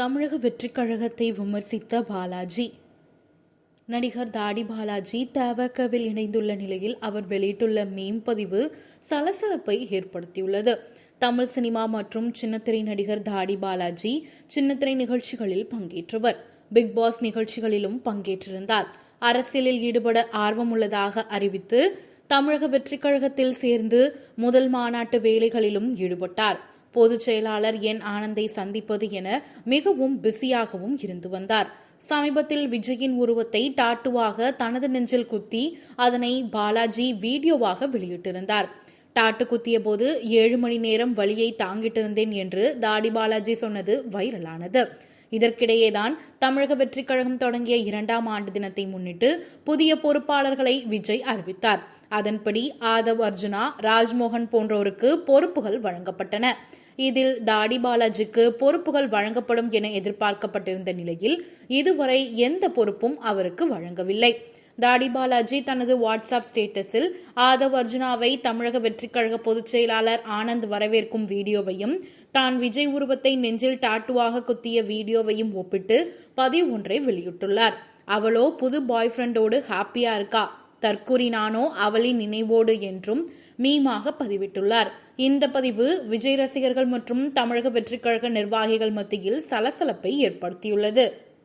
தமிழக வெற்றிக் கழகத்தை விமர்சித்த பாலாஜி. நடிகர் தாடி பாலாஜி தவக்கவில் இணைந்துள்ள நிலையில் அவர் வெளியிட்டுள்ள மீம் பதிவு சலசலப்பை ஏற்படுத்தியுள்ளது. தமிழ் சினிமா மற்றும் சின்னத்திரை நடிகர் தாடி பாலாஜி சின்னத்திரை நிகழ்ச்சிகளில் பங்கேற்றவர். பிக் பாஸ் நிகழ்ச்சிகளிலும் பங்கேற்றிருந்தார். அரசியலில் ஈடுபட ஆர்வமுள்ளதாக அறிவித்து தமிழக வெற்றிக் கழகத்தில் சேர்ந்து முதல் மாநாட்டு வேலைகளிலும் ஈடுபட்டார். பொதுச் செயலாளர் என். ஆனந்தை சந்திப்பது என மிகவும் பிஸியாகவும் இருந்து வந்தார். சமீபத்தில் விஜயின் உருவத்தை டாட்டுவாக தனது நெஞ்சில் குத்தி அதனை பாலாஜி வீடியோவாக வெளியிட்டிருந்தார். டாட்டு குத்திய போது ஏழு மணி நேரம் வழியை தாங்கிட்டிருந்தேன் என்று தாடி பாலாஜி சொன்னது வைரலானது. இதற்கிடையேதான் தமிழக வெற்றிக் கழகம் தொடங்கிய இரண்டாம் ஆண்டு தினத்தை முன்னிட்டு புதிய பொறுப்பாளர்களை விஜய் அறிவித்தார். அதன்படி ஆதவ் அர்ஜுனா ராஜ்மோகன் போன்றோருக்கு பொறுப்புகள் வழங்கப்பட்டன. இதில் தாடி பாலாஜிக்கு பொறுப்புகள் வழங்கப்படும் என எதிர்பார்க்கப்பட்டிருந்த நிலையில் இதுவரை எந்த பொறுப்பும் அவருக்கு வழங்கவில்லை. தாடி பாலாஜி தனது வாட்ஸ்அப் ஸ்டேட்டஸில் ஆதவ் அர்ஜுனாவை தமிழக வெற்றிக்கழக பொதுச் செயலாளர் ஆனந்த் வரவேற்கும் வீடியோவையும் தான் விஜய் உருவத்தை நெஞ்சில் டாட்டுவாக குத்திய வீடியோவையும் ஒப்பிட்டு பதிவு ஒன்றை வெளியிட்டுள்ளார். அவளோ புது பாய் ஃப்ரெண்டோடு ஹாப்பியா இருக்கா? தற்கூறினானோ அவளின் நினைவோடு என்றும் மீமாக பதிவிட்டுள்ளார். இந்த பதிவு விஜய் ரசிகர்கள் மற்றும் தமிழக வெற்றிக்கழக நிர்வாகிகள் மத்தியில் சலசலப்பை ஏற்படுத்தியுள்ளது.